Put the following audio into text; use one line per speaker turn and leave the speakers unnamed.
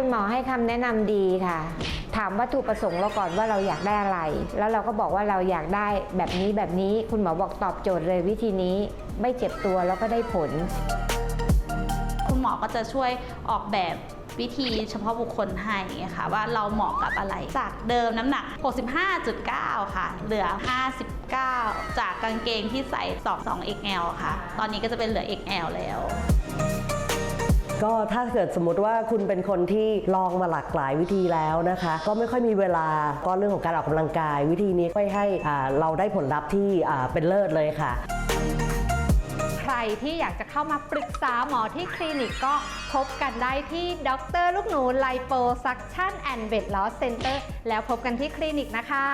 คุณหมอให้คำแนะนำดีค่ะ ถามวัตถุประสงค์เราก่อนว่าเราอยากได้อะไร แล้วเราก็บอกว่าเราอยากได้แบบนี้แบบนี้คุณหมอบอกตอบโจทย์เลยวิธีนี้ไม่เจ็บตัวแล้วก็ได้ผล
คุณหมอก็จะช่วยออกแบบวิธีเฉพาะบุคคลให้ค่ะ ว่าเราเหมาะกับอะไร จากเดิมน้ำหนัก 65.9 ค่ะ เหลือ 59 จากกางเกงที่ใส่2 XL ค่ะ ตอนนี้ก็จะเป็นเหลือ XL แล้ว
ก็ถ้าเกิดสมมติว่าคุณเป็นคนที่ลองมาหลากหลายวิธีแล้วนะคะ ก็ไม่ค่อยมีเวลาก็เรื่องของการออกกำลังกาย วิธีนี้ก็ให้เราได้ผลลัพธ์ที่เป็นเลิศเลยค่ะ
ใครที่อยากจะเข้ามาปรึกษาหมอที่คลินิกก็พบกันได้ที่ดรลูกหนูไลโปซักชั่นแอนด์เวทลอสเซ็นเตอร์แล้วพบกันที่คลินิกนะคะ